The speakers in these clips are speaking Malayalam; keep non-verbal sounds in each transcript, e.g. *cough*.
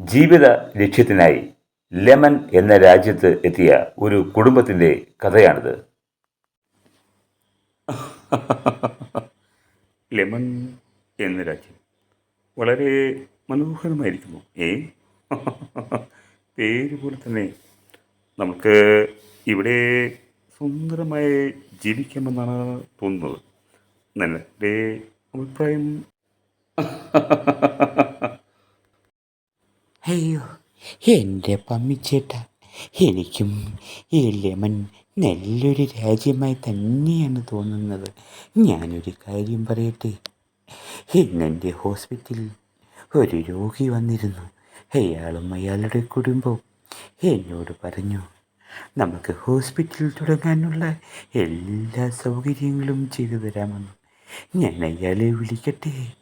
ജീവിത ലക്ഷ്യത്തിനായി ലെമൻ എന്ന രാജ്യത്ത് എത്തിയ ഒരു കുടുംബത്തിന്റെ കഥയാണിത്. *laughs* ലെമൺ എന്ന രാജ്യം വളരെ മനോഹരമായിരിക്കുന്നു. ഏ? *laughs* പേര് പോലെ തന്നെ നമുക്ക് ഇവിടെ സുന്ദരമായി ജീവിക്കാമെന്നാണ് തോന്നുന്നത്. നല്ല അഭിപ്രായം. *laughs* അയ്യോ എന്റെ പമ്മിച്ചേട്ട എനിക്കും ഈ ലെമൻ നല്ലൊരു രാജ്യമായി തന്നെയാണ് തോന്നുന്നത്. ഞാനൊരു കാര്യം പറയട്ടെ? ഇന്നെന്റെ ഹോസ്പിറ്റലിൽ ഒരു രോഗി വന്നിരുന്നു. അയാളും അയാളുടെ കുടുംബവും എന്നോട് പറഞ്ഞു നമുക്ക് ഹോസ്പിറ്റൽ തുടങ്ങാനുള്ള എല്ലാ സൗകര്യങ്ങളും ചെയ്തു തരാമെന്ന് ഞാൻ അയാളെ വിളിക്കട്ടെ?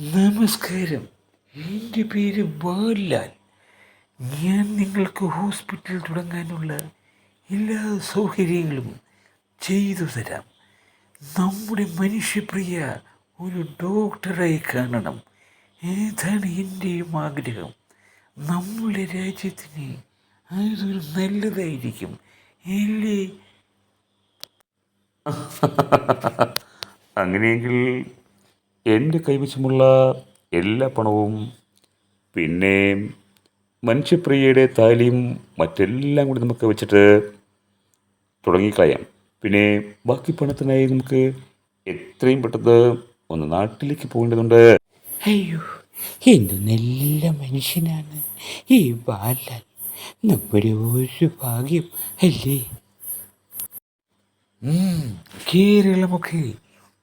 നമസ്കാരം. എന്റെ പേര് ബാലാൽ. ഞാൻ നിങ്ങൾക്ക് ഹോസ്പിറ്റൽ തുടങ്ങാനുള്ള എല്ലാ സൗകര്യങ്ങളും ചെയ്തു തരാം. നമ്മുടെ മനുഷ്യപ്രിയ ഒരു ഡോക്ടറായി കാണണം. ഏതാണ് എന്റെയും ആഗ്രഹം? നമ്മുടെ രാജ്യത്തിന് അതൊരു നല്ലതായിരിക്കും അല്ലേ? അങ്ങനെയെങ്കിൽ എന്റെ കൈവശമുള്ള എല്ലാ പണവും പിന്നെ മനുഷ്യപ്രിയയുടെ താലിയും മറ്റെല്ലാം കൂടി നമുക്ക് വെച്ചിട്ട് തുടങ്ങിക്കളയാം. പിന്നെ ബാക്കി പണത്തിനായി നമുക്ക് എത്രയും പെട്ടെന്ന് ഒന്ന് നാട്ടിലേക്ക് പോകേണ്ടതുണ്ട്. അയ്യോ എന്ത് നല്ല മനുഷ്യനാണ്. ഈ ബാലൻ നമ്മുടെ ഒരു ഭാഗ്യം അല്ലേ? കേരളമൊക്കെ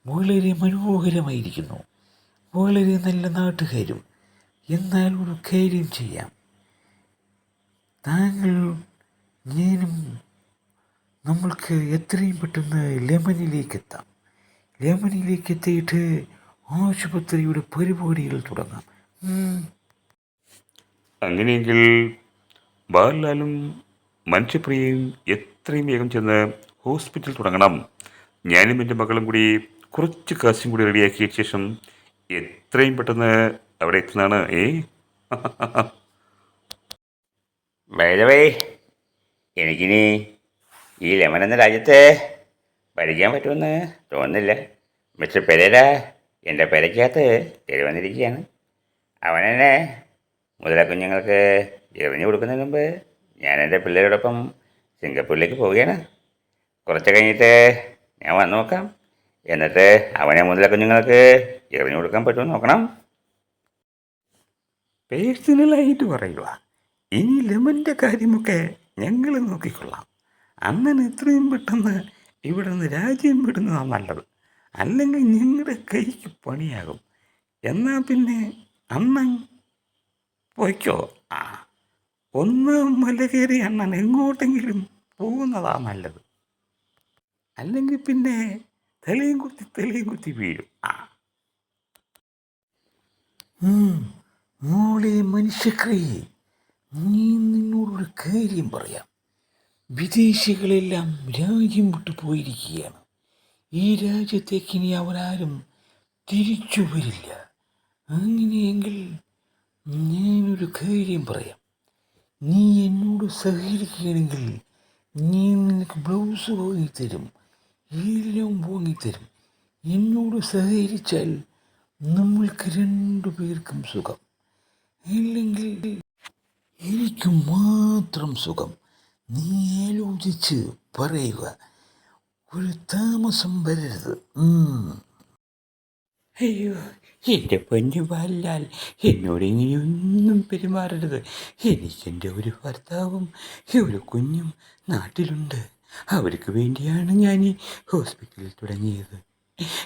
വളരെ മനോഹരമായിരിക്കുന്നു. വളരെ നല്ല നാട്ടുകാരും എന്നാൽ ഒരു കാര്യം ചെയ്യാം. താങ്കൾ ഞാനും നമ്മൾക്ക് എത്രയും പെട്ടെന്ന് ലെമനിലേക്ക് എത്താം ലെമനിലേക്ക് എത്തിയിട്ട് ആശുപത്രിയുടെ പരിപാടികൾ തുടങ്ങാം. അങ്ങനെയെങ്കിൽ ബാലാലും മനുഷ്യപ്രിയയും എത്രയും വേഗം ചെന്ന് ഹോസ്പിറ്റൽ തുടങ്ങണം. ഞാനും എന്റെ മകളും കൂടി കുറച്ച് കാശും കൂടി റെഡിയാക്കിയ ശേഷം എത്രയും പെട്ടെന്ന് അവിടെ എത്തുന്നതാണ്. ഏ വൈദവേ എനിക്കിനി ഈ ലെമൻ എന്ന രാജ്യത്തെ ഭരിക്കാൻ പറ്റുമെന്ന് തോന്നുന്നില്ല. മിസ്റ്റർ പെരേര എന്റെ പെരയ്ക്കകത്ത് കയറി വന്നിരിക്കുകയാണ്. അവനെന്നെ മുതല കുഞ്ഞുങ്ങൾക്ക് എറിഞ്ഞു കൊടുക്കുന്നതിന് മുമ്പ് ഞാൻ എന്റെ പിള്ളേരോടൊപ്പം സിംഗപ്പൂരിലേക്ക് പോവുകയാണ്. കുറച്ച് കഴിഞ്ഞിട്ട് ഞാൻ വന്ന് നോക്കാം. എന്നിട്ട് അവനെ മുതല കുഞ്ഞുങ്ങൾക്ക് എറിഞ്ഞു കൊടുക്കാൻ പറ്റുമോ നോക്കണം. പേഴ്സണലായിട്ട് പറയുക. ഇനി ലെമന്റെ കാര്യമൊക്കെ ഞങ്ങൾ നോക്കിക്കൊള്ളാം. അങ്ങനെ എത്രയും പെട്ടെന്ന് ഇവിടെ നിന്ന് രാജ്യം വിടുന്നതാണ് നല്ലത്. അല്ലെങ്കിൽ ഞങ്ങളുടെ കൈക്ക് പണിയാകും. എന്നാൽ പിന്നെ അണ്ണൻ പോയിക്കോ? ആ ഒന്ന് മല കയറി അണ്ണൻ എങ്ങോട്ടെങ്കിലും പോകുന്നതാണ് നല്ലത്. അല്ലെങ്കിൽ പിന്നെ തലയും കുത്തി തലയും കുത്തി വീഴും. ആ. മോളെ മനുഷ്യക്രിയെ നീ നിന്നോടൊരു കാര്യം പറയാം. വിദേശികളെല്ലാം രാജ്യം വിട്ടു പോയിരിക്കുകയാണ്. ഈ രാജ്യത്തേക്ക് ഇനി അവരാരും തിരിച്ചു വരില്ല. അങ്ങനെയെങ്കിൽ ഞാനൊരു കാര്യം പറയാം. നീ എന്നോട് സഹകരിക്കുകയാണെങ്കിൽ നീ നിനക്ക് ബ്ലൗസ് വാങ്ങിത്തരും. എല്ലാം വാങ്ങിത്തരും എന്നോട് സഹകരിച്ചാൽ നമ്മൾക്ക് രണ്ടു പേർക്കും സുഖം. അല്ലെങ്കിൽ എനിക്ക് മാത്രം സുഖം. നീ ആലോചിച്ച് പറയുക. ഒരു താമസം വരരുത്. അയ്യോ എന്റെ പൊന്നു വല്ലാൽ എന്നോട് ഇങ്ങനെയൊന്നും പെരുമാറരുത്. എനിക്കെന്റെ ഒരു ഭർത്താവും ഒരു കുഞ്ഞും നാട്ടിലുണ്ട്. അവർക്ക് വേണ്ടിയാണ് ഞാൻ ഹോസ്പിറ്റലിൽ തുടങ്ങിയത്.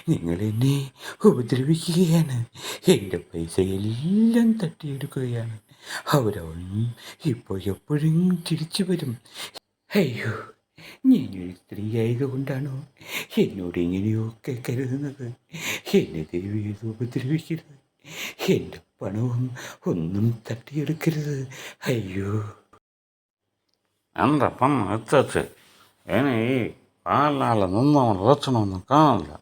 നിങ്ങൾ എന്നെ ഉപദ്രവിക്കുകയാണ്. എന്റെ പൈസ എല്ലാം തട്ടിയെടുക്കുകയാണ്. അവരൊന്നും ഇപ്പോൾ എപ്പോഴും തിരിച്ചു വരും. അയ്യോ ഞാനൊരു സ്ത്രീ ആയതുകൊണ്ടാണോ എന്നോട് ഇങ്ങനെയൊക്കെ കരുതുന്നത്? എന്നെ ദൈവം ഉപദ്രവിക്കരുത്. എന്റെ പണവും ഒന്നും തട്ടിയെടുക്കരുത്. അയ്യോ. അന്തപ്പം എത്തിച്ച് ഇനി ഈ പാലാൽ നിന്നവൻ റച്ചനൊന്നും കാണില്ല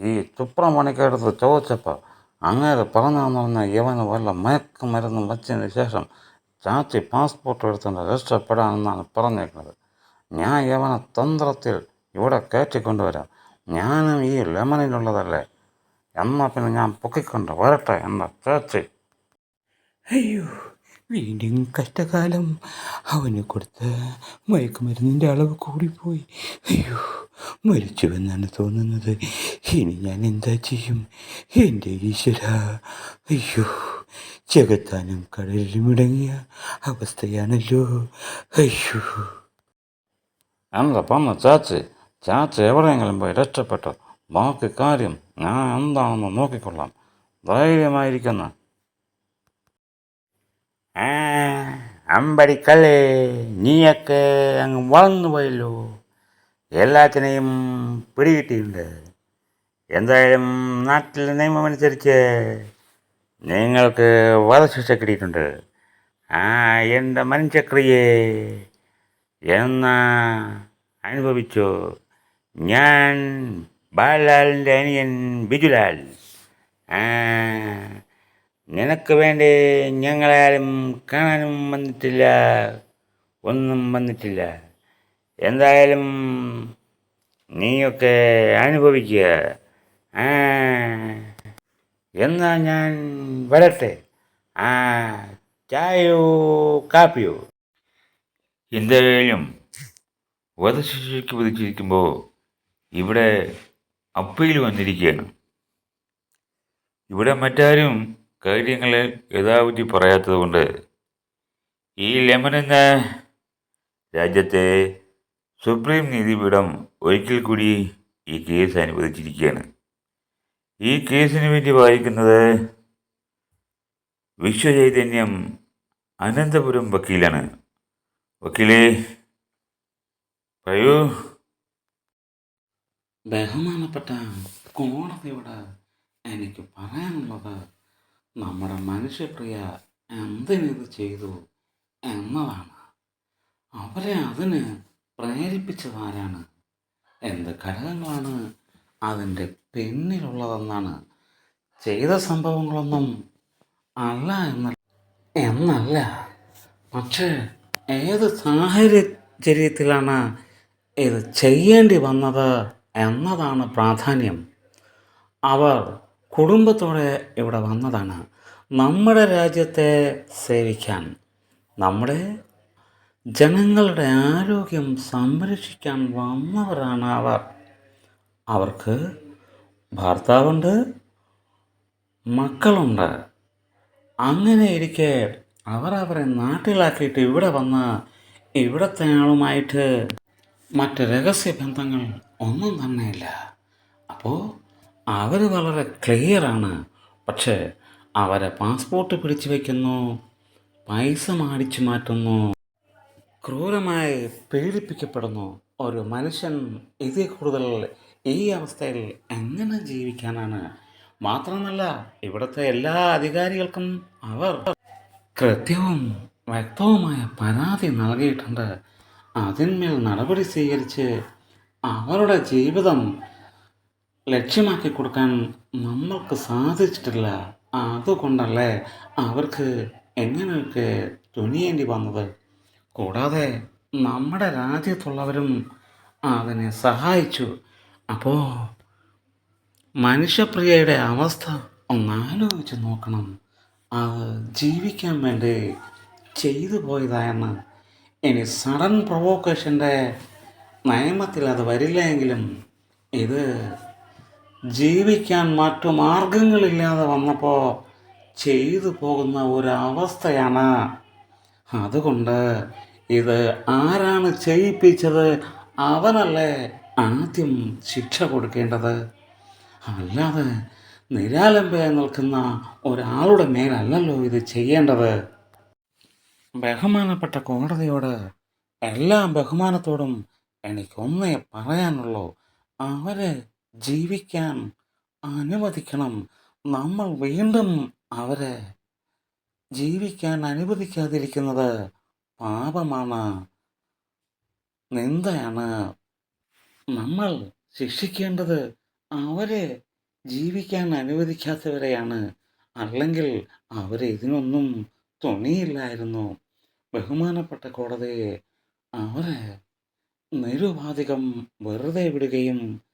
ഈ തുപ്രമണിക്കടുത്ത് ചോദിച്ചപ്പോൾ അങ്ങേരെ പറഞ്ഞതെന്ന് പറഞ്ഞാൽ ഇവന് വല്ല മയക്കുമരുന്നും വച്ചതിന് ശേഷം ചാച്ചി പാസ്പോർട്ട് എടുത്തുകൊണ്ട് രക്ഷപ്പെടാമെന്നാണ് പറഞ്ഞേക്കുന്നത് ഞാൻ യവന തന്ത്രത്തിൽ ഇവിടെ കയറ്റിക്കൊണ്ടുവരാം ഞാനും ഈ ലെമണിലുള്ളതല്ലേ എന്നാൽ പിന്നെ ഞാൻ പൊക്കിക്കൊണ്ട് വരട്ടെ എന്ന ചേച്ചി അയ്യോ വീണ്ടും കഷ്ടകാലം അവന് കൊടുത്ത മയക്കുമരുന്നിന്റെ അളവ് കൂടിപ്പോയി. അയ്യോ മരിച്ചുവെന്നാണ് തോന്നുന്നത്. ഇനി ഞാൻ എന്താ ചെയ്യും? എന്റെ ഈശ്വര അയ്യോ ചെകുത്താനും കടലിലും ഇടങ്ങിയ അവസ്ഥയാണല്ലോ. അയ്യോ. എന്താ പന്ന ചാച്ചി ചാച്ചി എവിടെയെങ്കിലും പോയി രക്ഷപ്പെട്ടു? ബാക്കി കാര്യം ഞാൻ എന്താണെന്ന് നോക്കിക്കൊള്ളാം. ധൈര്യമായിരിക്കുന്നു. ആ നീയൊക്കെ അങ്ങ് വളർന്നു പോയല്ലോ. എല്ലാത്തിനെയും പിടികിട്ടിയിട്ടുണ്ട്. എന്തായാലും നാട്ടിൽ നിയമമനുസരിച്ച് നിങ്ങൾക്ക് വധശിക്ഷ കിട്ടിയിട്ടുണ്ട് ആ എന്റെ മനുഷ്യക്രിയെ എന്നാ അനുഭവിച്ചു? ഞാൻ ബാലാലിന്റെ അനിയൻ ബിജുലാൽ. നിനക്ക് വേണ്ടി ഞങ്ങളാരും കാണാനും വന്നിട്ടില്ല ഒന്നും വന്നിട്ടില്ല. എന്തായാലും നീയൊക്കെ അനുഭവിക്കുക. ആ ഞാൻ വരട്ടെ. ആ ചായയോ കാപ്പിയോ? എന്തായാലും വധശിക്ഷയ്ക്ക് വിധിച്ചിരിക്കുമ്പോൾ ഇവിടെ അപ്പയിൽ വന്നിരിക്കുകയാണ്. ഇവിടെ മറ്റാരും കാര്യങ്ങൾ യഥാവിധി പറയാത്തത് കൊണ്ട് ഈ ലെമൻ എന്ന രാജ്യത്തെ സുപ്രീം നീതിപീഠം ഒരിക്കൽ കൂടി ഈ കേസ് അനുവദിച്ചിരിക്കുകയാണ്. ഈ കേസിന് വേണ്ടി വായിക്കുന്നത് വിശ്വചൈതന്യം അനന്തപുരം വക്കീലാണ്. വക്കീലേ പറയൂ. ബഹുമാനപ്പെട്ട കോടതിയോട് എനിക്ക് പറയാനുള്ളത് നമ്മുടെ മനുഷ്യപ്രിയ എന്തിനിത് ചെയ്തു എന്നതാണ്. അവരെ അതിന് പ്രേരിപ്പിച്ചതാരാണ് എന്ത് ഘടകങ്ങളാണ് അതിന്റെ പിന്നിലുള്ളതെന്നാണ്. ചെയ്ത സംഭവങ്ങളൊന്നും അല്ല എന്ന എന്നല്ല. പക്ഷേ ഏത് സാഹചര്യത്തിലാണ് ഇത് ചെയ്യേണ്ടി വന്നത് എന്നതാണ് പ്രാധാന്യം. അവർ കുടുംബത്തോടെ ഇവിടെ വന്നതാണ്. നമ്മുടെ രാജ്യത്തെ സേവിക്കാൻ നമ്മുടെ ജനങ്ങളുടെ ആരോഗ്യം സംരക്ഷിക്കാൻ വന്നവരാണ് അവർ. അവർക്ക് ഭർത്താവുണ്ട് മക്കളുണ്ട്. അങ്ങനെ ഇരിക്കെ അവർ അവരെ നാട്ടിലാക്കിയിട്ട് ഇവിടെ വന്ന് ഇവിടുത്തെ ആളുമായിട്ട് മറ്റ് രഹസ്യ ബന്ധങ്ങൾ ഒന്നും തന്നെയില്ല. അപ്പോൾ അവർ വളരെ ക്ലിയറാണ്. പക്ഷേ അവരെ പാസ്പോർട്ട് പിടിച്ചു വയ്ക്കുന്നു പൈസ മാടിച്ചു മാറ്റുന്നു ക്രൂരമായി പീഡിപ്പിക്കപ്പെടുന്നു. ഒരു മനുഷ്യൻ ഇതിൽ കൂടുതൽ ഈ അവസ്ഥയിൽ എങ്ങനെ ജീവിക്കാനാണ്? മാത്രമല്ല ഇവിടുത്തെ എല്ലാ അധികാരികൾക്കും അവർ കൃത്യവും വ്യക്തവുമായ പരാതി നൽകിയിട്ടുണ്ട്. അതിന്മേൽ നടപടി സ്വീകരിച്ച് അവരുടെ ജീവിതം ലക്ഷ്യമാക്കി കൊടുക്കാൻ നമ്മൾക്ക് സാധിച്ചിട്ടില്ല. അതുകൊണ്ടല്ലേ അവർക്ക് എങ്ങനെയൊക്കെ തുനിയേണ്ടി വന്നത്? കൂടാതെ നമ്മുടെ രാജ്യത്തുള്ളവരും അതിനെ സഹായിച്ചു. അപ്പോൾ മനുഷ്യപ്രിയയുടെ അവസ്ഥ ഒന്നാലോചിച്ച് നോക്കണം. അത് ജീവിക്കാൻ വേണ്ടി ചെയ്തു പോയതായെന്ന്. ഇനി സഡൻ പ്രൊവോക്കേഷന്റെ നിയമത്തിൽ അത് വരില്ല എങ്കിലും ഇത് ജീവിക്കാൻ മറ്റു മാർഗങ്ങളില്ലാതെ വന്നപ്പോൾ ചെയ്തു പോകുന്ന ഒരവസ്ഥയാണ്. അതുകൊണ്ട് ഇത് ആരാണ് ചെയ്യിപ്പിച്ചത്? അവനല്ലേ ആദ്യം ശിക്ഷ കൊടുക്കേണ്ടത്? അല്ലാതെ നിരാലംബയായി നിൽക്കുന്ന ഒരാളുടെ മേലല്ലല്ലോ ഇത് ചെയ്യേണ്ടത്. ബഹുമാനപ്പെട്ട കോടതിയോട് എല്ലാ ബഹുമാനത്തോടും എനിക്കൊന്നേ പറയാനുള്ളൂ. അവരെ ജീവിക്കാൻ അനുവദിക്കണം. നമ്മൾ വീണ്ടും അവരെ ജീവിക്കാൻ അനുവദിക്കാതിരിക്കുന്നത് പാപമാണ്. നിന്ദയാണ്. നമ്മൾ ശിക്ഷിക്കേണ്ടത് അവരെ ജീവിക്കാൻ അനുവദിക്കാത്തവരെയാണ്. അല്ലെങ്കിൽ അവരിതിനൊന്നും തുണിയില്ലായിരുന്നു. ബഹുമാനപ്പെട്ട കോടതിയെ അവരെ നിരുപാധികം വെറുതെ വിടുകയും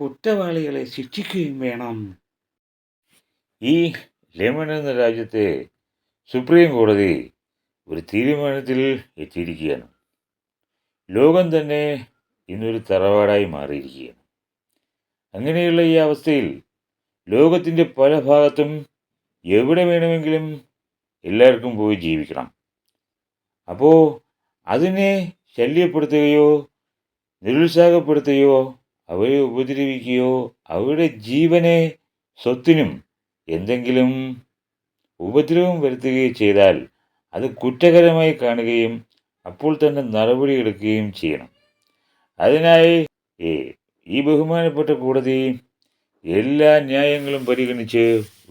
കുറ്റവാളികളെ ശിക്ഷിക്കുകയും വേണം. ഈ ലെമൺ എന്ന രാജ്യത്തെ സുപ്രീം കോടതി ഒരു തീരുമാനത്തിൽ എത്തിയിരിക്കുകയാണ്. ലോകം തന്നെ ഇന്നൊരു തറവാടായി മാറിയിരിക്കുകയാണ്. അങ്ങനെയുള്ള ഈ അവസ്ഥയിൽ ലോകത്തിന്റെ പല ഭാഗത്തും എവിടെ വേണമെങ്കിലും എല്ലാവർക്കും പോയി ജീവിക്കണം. അപ്പോൾ അതിനെ ശല്യപ്പെടുത്തുകയോ നിരുത്സാഹപ്പെടുത്തുകയോ അവരെ ഉപദ്രവിക്കുകയോ അവരുടെ ജീവനെ സ്വത്തിനും എന്തെങ്കിലും ഉപദ്രവം വരുത്തുകയോ ചെയ്താൽ അത് കുറ്റകരമായി കാണുകയും അപ്പോൾ തന്നെ നടപടിയെടുക്കുകയും ചെയ്യണം. അതിനായി ഈ ബഹുമാനപ്പെട്ട കോടതി എല്ലാ ന്യായങ്ങളും പരിഗണിച്ച്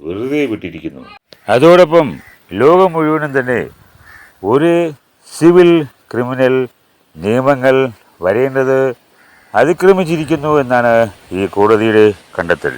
വെറുതെ വിട്ടിരിക്കുന്നു. അതോടൊപ്പം ലോകം മുഴുവനും തന്നെ ഒരു സിവിൽ ക്രിമിനൽ നിയമങ്ങൾ വരേണ്ടത് അതിക്രമിച്ചിരിക്കുന്നു എന്നാണ് ഈ കോടതിയുടെ കണ്ടെത്തൽ.